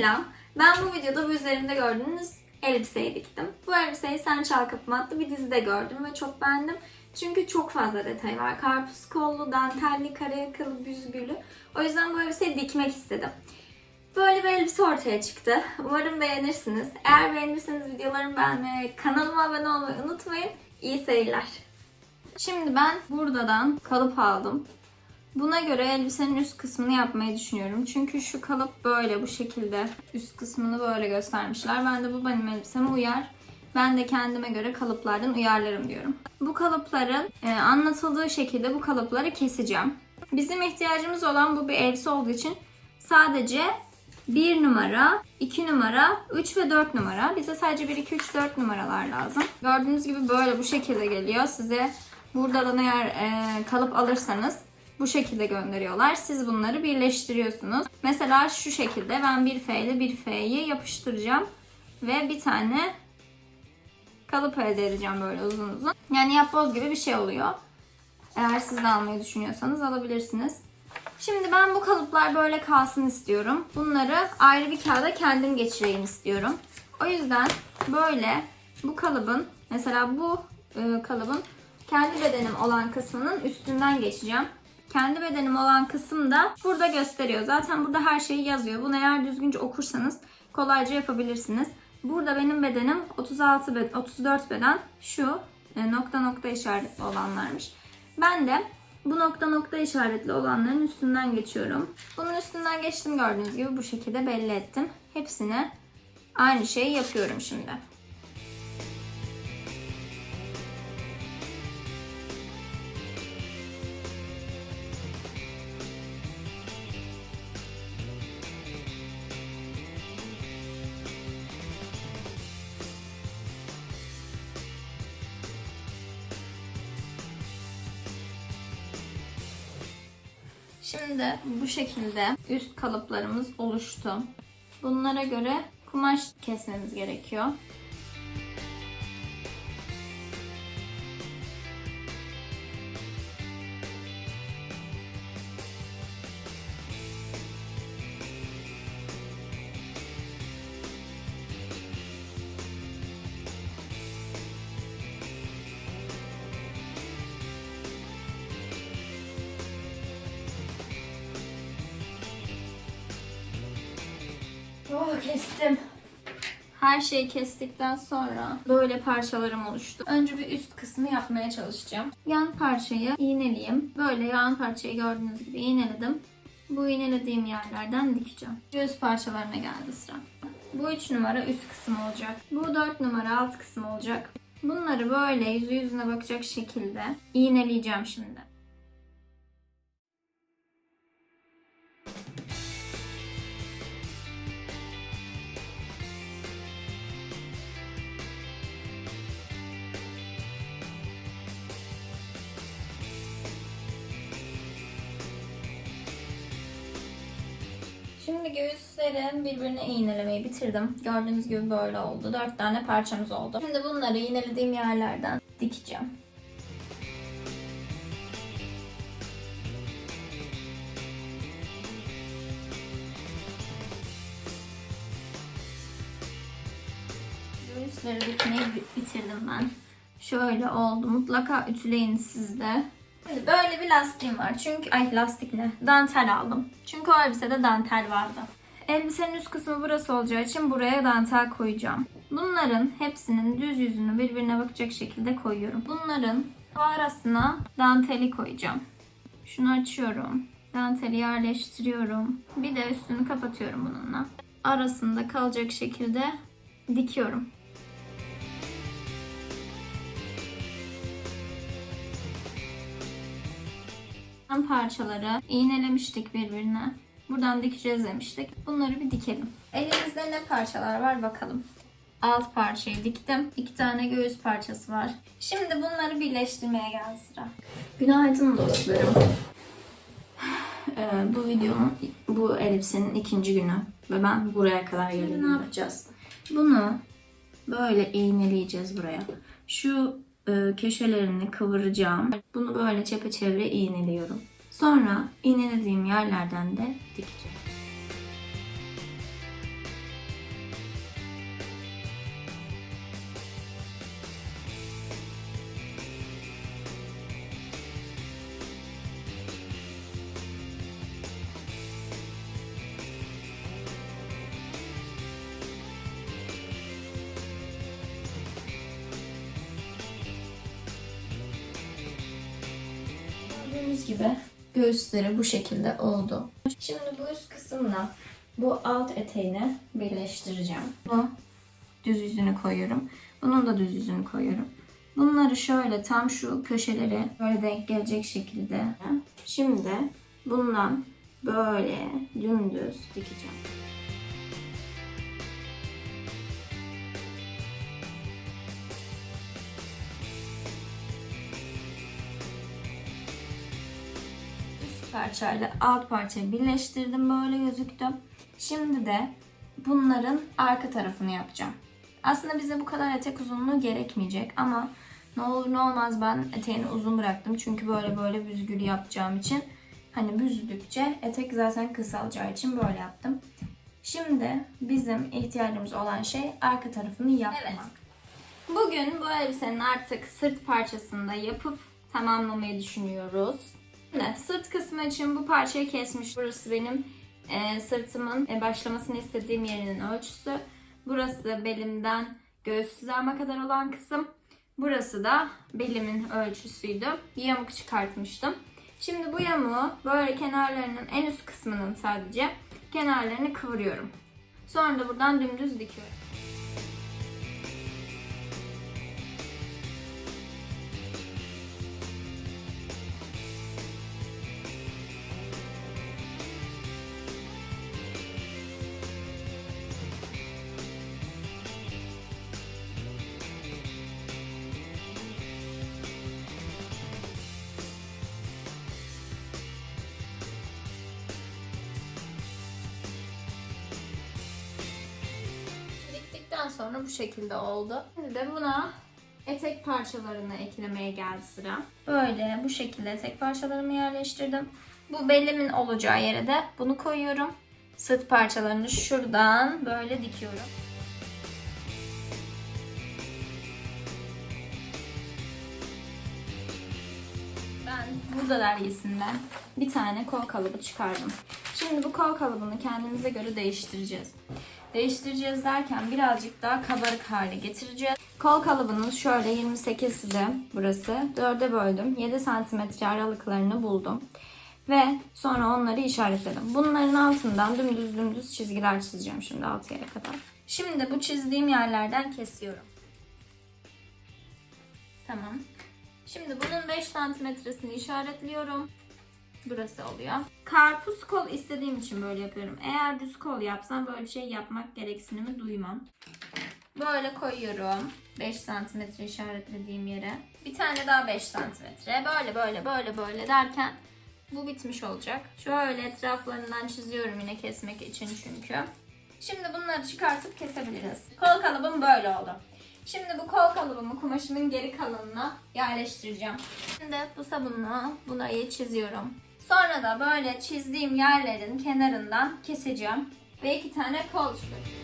Selam. Ben bu videoda bu üzerimde gördüğünüz elbiseyi diktim. Bu elbiseyi Sen Çal Kapımı adlı bir dizide gördüm ve çok beğendim. Çünkü çok fazla detay var. Karpuz kollu, dantelli, kare yakalı, büzgülü. O yüzden bu elbiseyi dikmek istedim. Böyle bir elbise ortaya çıktı. Umarım beğenirsiniz. Eğer beğenirseniz videolarımı beğenmeyi kanalıma abone olmayı unutmayın. İyi seyirler. Şimdi ben buradan kalıp aldım. Buna göre elbisenin üst kısmını yapmayı düşünüyorum. Çünkü şu kalıp böyle bu şekilde üst kısmını böyle göstermişler. Ben de bu benim elbiseme uyar. Ben de kendime göre kalıplardan uyarlarım diyorum. Bu kalıpların e, anlatıldığı şekilde bu kalıpları keseceğim. Bizim ihtiyacımız olan bu bir elbise olduğu için sadece 1 numara, 2 numara, 3 ve 4 numara. Bize sadece 1, 2, 3, 4 numaralar lazım. Gördüğünüz gibi böyle bu şekilde geliyor. Size buradan eğer e, kalıp alırsanız bu şekilde gönderiyorlar. Siz bunları birleştiriyorsunuz. Mesela şu şekilde ben bir F ile bir F'yi yapıştıracağım. Ve bir tane kalıp elde edeceğim böyle uzun uzun. Yani yapboz gibi bir şey oluyor. Eğer siz de almayı düşünüyorsanız alabilirsiniz. Şimdi ben bu kalıplar böyle kalsın istiyorum. Bunları ayrı bir kağıda kendim geçireyim istiyorum. O yüzden böyle bu kalıbın mesela bu e, kalıbın kendi bedenim olan kısmının üstünden geçeceğim. Kendi bedenim olan kısım da burada gösteriyor. Zaten burada her şeyi yazıyor. Bunu eğer düzgünce okursanız kolayca yapabilirsiniz. Burada benim bedenim 36 bed 34 beden şu e, nokta nokta işaretli olanlarmış. Ben de bu nokta nokta işaretli olanların üstünden geçiyorum. Bunun üstünden geçtim gördüğünüz gibi bu şekilde belli ettim. Hepsine aynı şeyi yapıyorum şimdi. Şimdi bu şekilde üst kalıplarımız oluştu. Bunlara göre kumaş kesmemiz gerekiyor. Kestim. Her şeyi kestikten sonra böyle parçalarım oluştu. Önce bir üst kısmı yapmaya çalışacağım. Yan parçayı iğneleyeyim. Böyle yan parçayı gördüğünüz gibi iğneledim. Bu iğnelediğim yerlerden dikeceğim. Göğüs parçalarına geldi sıra. Bu 3 numara üst kısım olacak. Bu 4 numara alt kısım olacak. Bunları böyle yüzü yüzüne bakacak şekilde iğneleyeceğim şimdi. Şimdi göğüslerin birbirine iğnelemeyi bitirdim. Gördüğünüz gibi böyle oldu. Dört tane parçamız oldu. Şimdi bunları iğnelediğim yerlerden dikeceğim. Göğüsleri dikmeyi bi- bitirdim ben. Şöyle oldu. Mutlaka ütüleyin siz de. Şimdi böyle bir lastiğim var. Çünkü ay lastik ne? Dantel aldım. Çünkü o elbisede dantel vardı. Elbisenin üst kısmı burası olacağı için buraya dantel koyacağım. Bunların hepsinin düz yüzünü birbirine bakacak şekilde koyuyorum. Bunların arasına danteli koyacağım. Şunu açıyorum. Danteli yerleştiriyorum. Bir de üstünü kapatıyorum bununla. Arasında kalacak şekilde dikiyorum. Yan parçaları iğnelemiştik birbirine. Buradan dikeceğiz demiştik. Bunları bir dikelim. Elimizde ne parçalar var bakalım. Alt parçayı diktim. İki tane göğüs parçası var. Şimdi bunları birleştirmeye geldi sıra. Günaydın dostlarım. Ee, bu videonun, bu elbisenin ikinci günü. Ve ben buraya kadar geldim. ne yapacağız? Bunu böyle iğneleyeceğiz buraya. Şu köşelerini kıvıracağım. Bunu böyle çepeçevre iğneliyorum. Sonra iğnelediğim yerlerden de dikeceğim. Gördüğünüz gibi göğüsleri bu şekilde oldu. Şimdi bu üst kısımla bu alt eteğini birleştireceğim. Bu düz yüzünü koyuyorum. Bunun da düz yüzünü koyuyorum. Bunları şöyle tam şu köşeleri böyle denk gelecek şekilde. Şimdi bundan böyle dümdüz dikeceğim. Üst parçayla alt parçayı birleştirdim böyle gözüktü. Şimdi de bunların arka tarafını yapacağım. Aslında bize bu kadar etek uzunluğu gerekmeyecek ama ne olur ne olmaz ben eteğini uzun bıraktım. Çünkü böyle böyle büzgülü yapacağım için hani büzdükçe etek zaten kısalacağı için böyle yaptım. Şimdi bizim ihtiyacımız olan şey arka tarafını yapmak. Evet. Bugün bu elbisenin artık sırt parçasını da yapıp tamamlamayı düşünüyoruz. Şimdi sırt kısmı için bu parçayı kesmiş. Burası benim e, sırtımın e, başlamasını istediğim yerinin ölçüsü. Burası belimden göğüs hizama kadar olan kısım. Burası da belimin ölçüsüydü. Bir yamuk çıkartmıştım. Şimdi bu yamuğu böyle kenarlarının en üst kısmının sadece kenarlarını kıvırıyorum. Sonra da buradan dümdüz dikiyorum. Sonra bu şekilde oldu. Şimdi de buna etek parçalarını eklemeye geldi sıra. Böyle bu şekilde etek parçalarımı yerleştirdim. Bu belimin olacağı yere de bunu koyuyorum. Sırt parçalarını şuradan böyle dikiyorum. Ben burada dergisinden bir tane kol kalıbı çıkardım. Şimdi bu kol kalıbını kendimize göre değiştireceğiz. Değiştireceğiz derken birazcık daha kabarık hale getireceğiz. Kol kalıbının şöyle 28'de burası. 4'e böldüm. 7 santimetre aralıklarını buldum. Ve sonra onları işaretledim. Bunların altından dümdüz dümdüz çizgiler çizeceğim şimdi alt yere kadar. Şimdi bu çizdiğim yerlerden kesiyorum. Tamam. Şimdi bunun 5 santimetresini işaretliyorum. Burası oluyor. Karpuz kol istediğim için böyle yapıyorum. Eğer düz kol yapsam böyle bir şey yapmak gereksinimi duymam. Böyle koyuyorum. 5 santimetre işaretlediğim yere. Bir tane daha 5 santimetre. Böyle böyle böyle böyle derken bu bitmiş olacak. Şöyle etraflarından çiziyorum yine kesmek için çünkü. Şimdi bunları çıkartıp kesebiliriz. Kol kalıbım böyle oldu. Şimdi bu kol kalıbımı kumaşımın geri kalanına yerleştireceğim. Şimdi bu sabunla bunayı çiziyorum. Sonra da böyle çizdiğim yerlerin kenarından keseceğim. Ve iki tane kol çıkacak.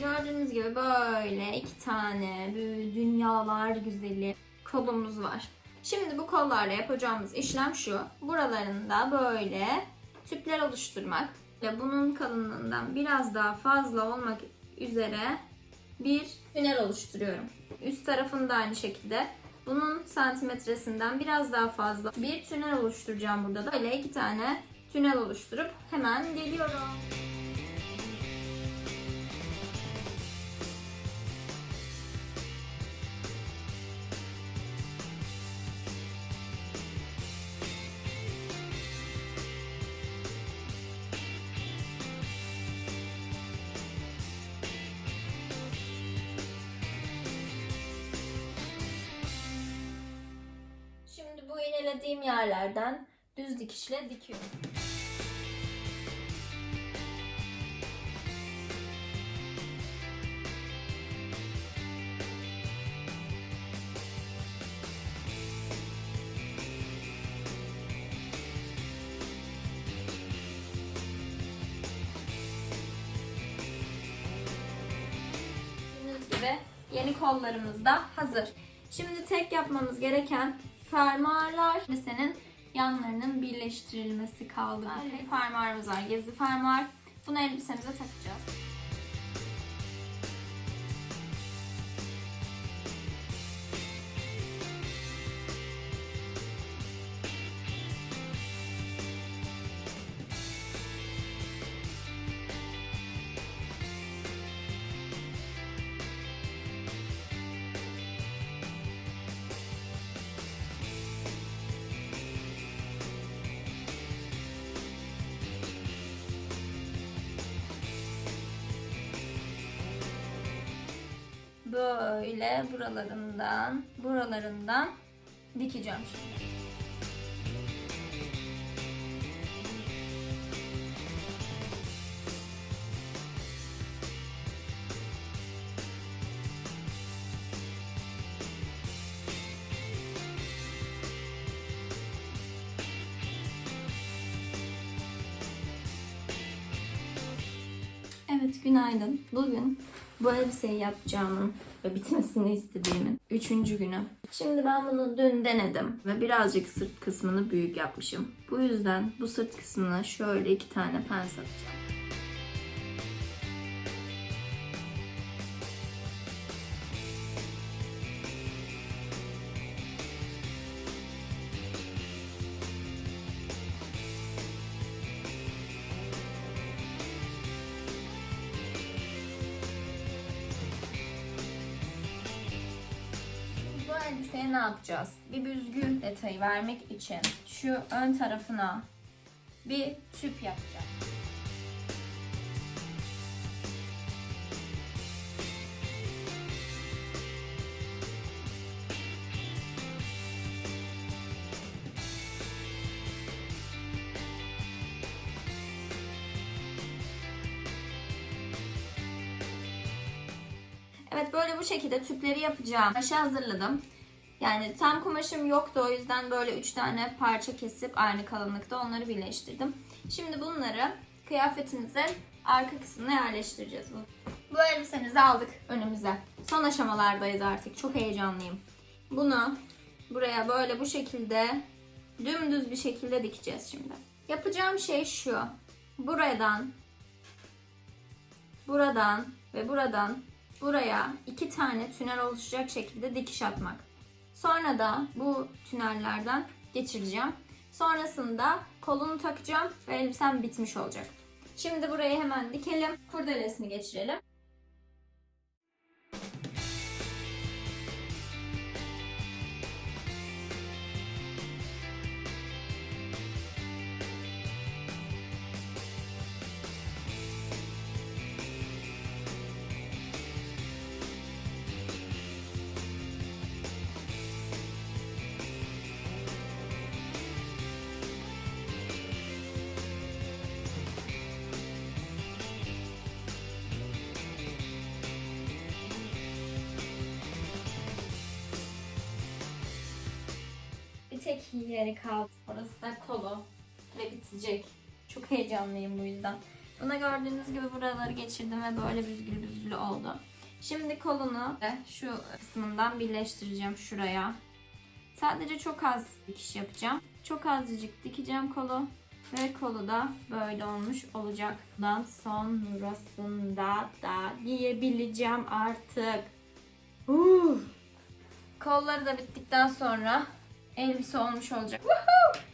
Gördüğünüz gibi böyle iki tane dünyalar güzeli kolumuz var. Şimdi bu kollarla yapacağımız işlem şu. Buralarında böyle tüpler oluşturmak ve bunun kalınlığından biraz daha fazla olmak üzere bir tünel oluşturuyorum. Üst tarafında aynı şekilde bunun santimetresinden biraz daha fazla bir tünel oluşturacağım burada da. Böyle iki tane tünel oluşturup hemen geliyorum. İğnelediğim yerlerden düz dikişle dikiyorum. Gibi yeni kollarımız da hazır. Şimdi tek yapmamız gereken fermuarlar elbisenin yanlarının birleştirilmesi kaldı. Bir fermuarımız var. Gezi fermuar. Bunu elbisemize takacağız. Böyle buralarından, buralarından dikeceğim şimdi. Evet günaydın. Bugün bu elbiseyi yapacağımın ve bitmesini istediğimin üçüncü günü. Şimdi ben bunu dün denedim ve birazcık sırt kısmını büyük yapmışım. Bu yüzden bu sırt kısmına şöyle iki tane pens atacağım. Elbiseye ne yapacağız? Bir büzgü detayı vermek için şu ön tarafına bir tüp yapacağız. Evet böyle bu şekilde tüpleri yapacağım. Kumaşı hazırladım. Yani tam kumaşım yoktu o yüzden böyle 3 tane parça kesip aynı kalınlıkta onları birleştirdim. Şimdi bunları kıyafetinizin arka kısmına yerleştireceğiz. Bu elbisemizi aldık önümüze. Son aşamalardayız artık. Çok heyecanlıyım. Bunu buraya böyle bu şekilde dümdüz bir şekilde dikeceğiz şimdi. Yapacağım şey şu. Buradan buradan ve buradan buraya iki tane tünel oluşacak şekilde dikiş atmak. Sonra da bu tünellerden geçireceğim. Sonrasında kolunu takacağım ve elbisem bitmiş olacak. Şimdi burayı hemen dikelim. Kurdelesini geçirelim. Tek yeri kaldı. Orası da kolu ve bitecek. Çok heyecanlıyım bu yüzden. Buna gördüğünüz gibi buraları geçirdim ve böyle büzgülü büzgülü oldu. Şimdi kolunu şu kısmından birleştireceğim şuraya. Sadece çok az dikiş yapacağım. Çok azıcık dikeceğim kolu ve kolu da böyle olmuş olacak. Bundan sonrasında da giyebileceğim artık. Uh. Kolları da bittikten sonra elbise olmuş olacak. Woohoo!